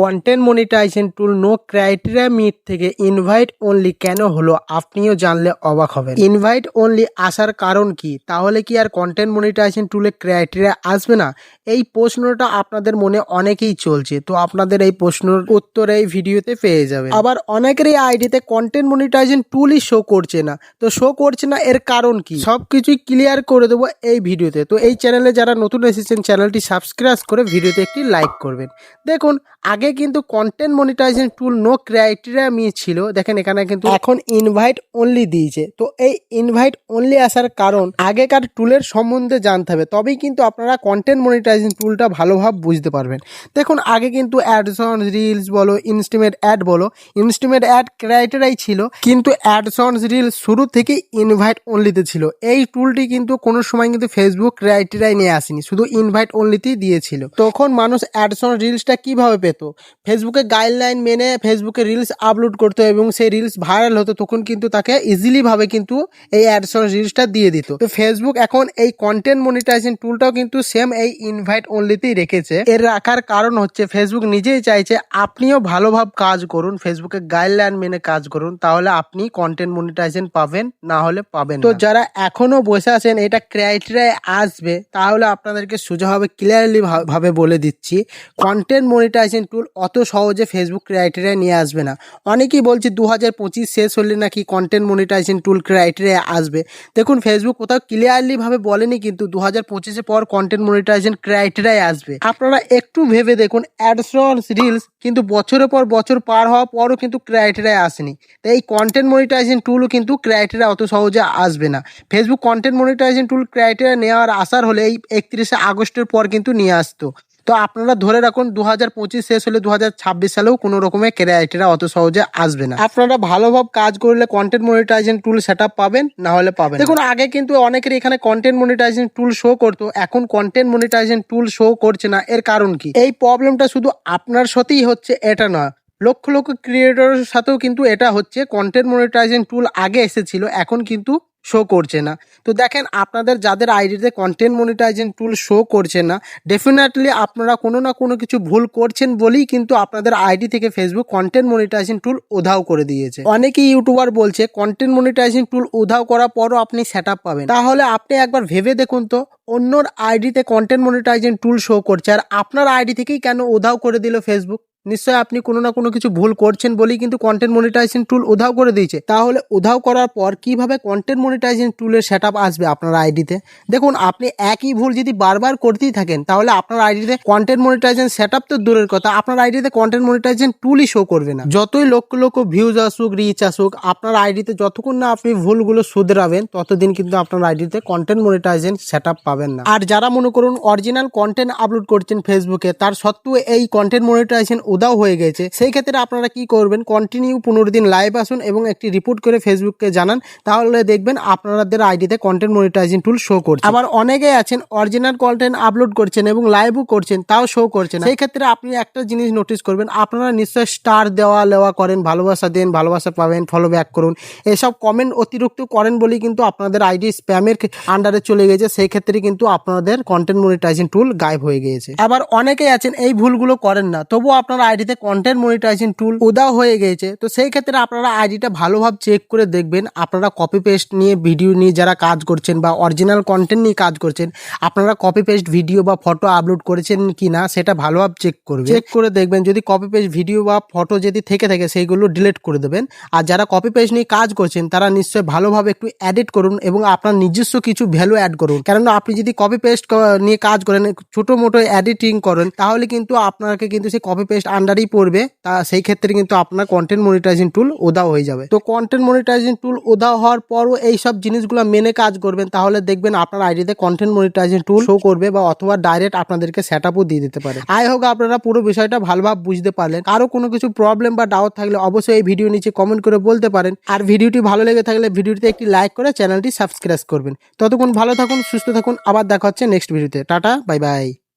Content monetization tool no criteria meet থেকে invite only কেন হলো আপনিও জানলে অবাক হবেন। ইনভাইট অনলি আসার কারণ কি? তাহলে কি আর কন্টেন্ট মনিটাইজেশন টুলে ক্রাইটেরিয়া আসবে না? এই প্রশ্নটা আপনাদের মনে অনেকেই চলছে, তো আপনাদের এই প্রশ্নের উত্তর এই ভিডিওতে পেয়ে যাবেন। আবার অনেকেরই আইডিতে কন্টেন্ট মনিটাইজেশন টুলই শো করছে না, তো শো করছে না এর কারণ কি? সবকিছুই ক্লিয়ার করে দেবো এই ভিডিওতে, তো এই চ্যানেলে যারা নতুন এসেছেন চ্যানেলটি সাবস্ক্রাইব করে ভিডিওতে একটি লাইক করবেন। দেখুন, আগে কিন্তু content monetization tool no criteria meet ছিল। দেখেন এখানে কিন্তু এখন ইনভাইট অনলি দিয়েছে। তো এই ইনভাইট অনলি আসার কারণ আগেকার টুলের সম্বন্ধে জানতে হবে। তবেই কিন্তু আপনারা কন্টেন্ট মনিটাইজেশন টুলটা ভালোভাবে বুঝতে পারবেন। দেখুন, আগে কিন্তু অ্যাডসন রিলস বলো ইনস্টিমেট অ্যাড বলো ইনস্টিমেট অ্যাড ক্রাইটেরিয়াই ছিল। কিন্তু অ্যাডসন্স রিলস শুরু থেকে ইনভাইট অনলিতে ছিল। এই টুলটি কিন্তু কোনো সময় কিন্তু ফেসবুক ক্রাইটেরিয়ায় নিয়ে আসেনি। শুধু ইনভাইট অনলিতেই দিয়েছিল। তখন মানুষ অ্যাডসন রিলসটা কীভাবে পেত? ফেসবুকে গাইডলাইন মেনে ফেসবুকে রিলস আপলোড করতো এবং সেই রিলস ভাইরাল হতো তখন কিন্তু তাকে ইজিলি ভাবে কিন্তু এই অ্যাডসন রিলসটা দিয়ে দিত। তো ফেসবুক এখন এই কন্টেন্ট মনিটাইজেশন টুলটাও কিন্তু সেম এই ইনভাইট অনলিতেই রেখেছে। এর রাখার কারণ হচ্ছে ফেসবুক নিজেই চাইছে আপনিও ভালোভাবে কাজ করুন ফেসবুকে গাইডলাইন মেনে কাজ করুন তাহলে আপনি কন্টেন্ট মনিটাইজেশন পাবেন না হলে পাবেন তো যারা এখনও বসে আছেন এটা ক্রাইটেরিয়ায় আসবে তাহলে আপনাদেরকে সোজাভাবে ক্লিয়ারলি ভাবে বলে দিচ্ছি। কন্টেন্ট মনিটাইজেশন টুল অত সহজে ফেসবুক ক্রাইটেরিয়ায় নিয়ে আসবে না। অনেকেই বলছে দু হাজার পঁচিশ শেষ হলে নাকি কন্টেন্ট মনিটাইজেশন টুল ক্রাইটেরিয়া আসবে। দেখুন ফেসবুক কোথাও ক্লিয়ারলিভাবে বলেনি কিন্তু দু হাজার পঁচিশে পর কন্টেন্ট মনিটাইজেশন ক্রাইটেরিয়ায় আসবে। আপনারা একটু ভেবে দেখুন অ্যাডসন্স রিলস কিন্তু বছরের পর বছর পার হওয়ার পরও কিন্তু ক্রাইটেরিয়ায় আসেনি। তাই এই কন্টেন্ট মনিটাইজেশন টুলও কিন্তু ক্রাইটেরিয়া অত সহজে আসবে না। Facebook content monetization tool criteria নেওয়ার আসার হলে এই একত্রিশে আগস্টের পর কিন্তু নিয়ে আসতো। তো আপনারা ধরে রাখুন দু হাজার পঁচিশ শেষ হলে দু হাজার ছাব্বিশ সালেও কোনো রকমের ক্রাইটেরিয়া অত সহজে আসবে না। আপনারা ভালোভাবে কাজ করলে কন্টেন্ট মনিটাইজেশন টুল সেট পাবেন, না হলে পাবেন দেখুন, আগে কিন্তু অনেকের এখানে কন্টেন্ট মনিটাইজেশন টুল শো করতো, এখন কন্টেন্ট মনিটাইজেশন টুল শো করছে না। এর কারণ কি? এই প্রবলেমটা শুধু আপনার সাথেই হচ্ছে, এটা নয়। লক্ষ লক্ষ ক্রিয়েটরের সাথেও কিন্তু এটা হচ্ছে। কন্টেন্ট মনিটাইজেশন টুল আগে এসেছিল, এখন কিন্তু শো করছে না। তো দেখেন, আপনাদের যাদের আইডিতে কন্টেন্ট মনিটাইজেশন টুল শো করছে না ডেফিনেটলি আপনারা কোনো না কোনো কিছু ভুল করছেন বলেই কিন্তু আপনাদের আইডি থেকে ফেসবুক কন্টেন্ট মনিটাইজেশন টুল উধাও করে দিয়েছে। অনেকেই ইউটিউবার বলছে কন্টেন্ট মনিটাইজেশন টুল উধাও করার পরও আপনি সেট পাবেন। তাহলে আপনি একবার ভেবে দেখুন তো, অন্যর আইডিতে কন্টেন্ট মনিটাইজেশন টুল শো করছে, আর আপনার আইডি থেকেই কেন উধাও করে দিল ফেসবুক নিশ্চয়ই আপনি কোনো না কোনো কিছু ভুল করছেন বলেই কিন্তু কন্টেন্ট মনিটাইজেশন টুল উধাও করে দিয়েছে। তাহলে উধাও করার পর কীভাবে কন্টেন্ট মনিটাইজেশন টুলের সেট আসবে আপনার আইডিতে দেখুন, আপনি একই ভুল যদি বারবার করতেই থাকেন, তাহলে আপনার আইডিতে কন্টেন্ট মনিটাইজেশন সেট তো দূরের কথা, আপনার আইডিতে কন্টেন্ট মনিটাইজেশন টুলই শো করবে না। যতই লক্ষ লক্ষ ভিউজ আসুক রিচ আসুক, আপনার আইডিতে যতক্ষণ না আপনি ভুলগুলো শুধরাবেন, ততদিন কিন্তু আপনার আইডিতে কন্টেন্ট মনিটাইজেশন সেট পাবেন না। আর যারা মনে করুন অরিজিনাল কন্টেন্ট আপলোড করছেন ফেসবুকে তার সত্ত্বেও এই কন্টেন্ট মনিটাইজেশন উদাও হয়ে গেছে। সেই ক্ষেত্রে আপনারা কি করবেন? কন্টিনিউ পনেরো দিন লাইভ আসুন এবং একটি রিপোর্ট করে ফেসবুককে জানান। তাহলে দেখবেন আপনাদের আইডিতে কন্টেন্ট মনিটাইজিং টুল শো করছে। আবার অনেকেই আছেন অরিজিনাল কন্টেন্ট আপলোড করছেন এবং লাইভও করছেন, তাও শো করছেন সেই ক্ষেত্রে আপনি একটা জিনিস নোটিস করবেন, আপনারা নিশ্চয় স্টার দেওয়া লেওয়া করেন, ভালোবাসা দেন, ভালোবাসা পাবেন ফলো ব্যাক করুন। এসব কমেন্ট অতিরিক্ত করেন বলেই কিন্তু আপনাদের আইডি স্প্যামের আন্ডারে চলে গেছে। সেই ক্ষেত্রে কিন্তু আপনাদের কন্টেন্ট মনিটাইজিং টুল গায়েব হয়ে গিয়েছে। আবার অনেকেই আছেন, এই ভুলগুলো করেন না। তবুও আপনার আইডিতে কন্টেন্ট মনিটাইজিং টুল উদাও হয়ে গেছে। তো সেই ক্ষেত্রে আপনারা আইডিটা ভালোভাবে চেক করে দেখবেন। আপনারা কপি পেস্ট নিয়ে ভিডিও নিয়ে যারা কাজ করছেন বা অরিজিনাল কন্টেন্ট নিয়ে কাজ করছেন, আপনারা কপি পেস্ট ভিডিও বা ফটো আপলোড করেছেন কি না সেটা ভালোভাবে চেক করবেন চেক করে দেখবেন, যদি কপি পেস্ট ভিডিও বা ফটো যদি থেকে থাকে, সেইগুলো ডিলিট করে দেবেন। আর যারা কপি পেস্ট নিয়ে কাজ করছেন, তারা নিশ্চয়ই ভালোভাবে একটু এডিট করুন এবং আপনার নিজস্ব কিছু ভ্যালু অ্যাড করুন। কেননা আপনি যদি কপি পেস্ট নিয়ে কাজ করেন ছোটো মোটো এডিটিং করেন, তাহলে কিন্তু আপনাকে কিন্তু সেই কপি পেস্ট আন্ডারই পড়বে, তা সেই ক্ষেত্রে কিন্তু আপনার কন্টেন্ট মনিটাইজিং টুল উদাও হয়ে যাবে। তো কন্টেন্ট মনিটাইজিং টুল উদাও হওয়ার পরও এই সব জিনিসগুলো মেনে কাজ করবেন, তাহলে দেখবেন আপনার আইডিতে কন্টেন্ট মনিটাইজিং টুল শো করবে বা অথবা ডাইরেক্ট আপনাদেরকে সেট আপও দিয়ে দিতে পারে। আই হোক আপনারা পুরো বিষয়টা ভালোভাবে বুঝতে পারলেন। কারও কোনো কিছু প্রবলেম বা ডাউট থাকলে অবশ্যই এই ভিডিও নিচে কমেন্ট করে বলতে পারেন। আর ভিডিওটি ভালো লেগে থাকলে ভিডিওটিতে একটি লাইক করে চ্যানেলটি সাবস্ক্রাইব করবেন। ততক্ষণ ভালো থাকুন, সুস্থ থাকুন, আবার দেখা হচ্ছে নেক্সট ভিডিওতে টাটা বাই বাই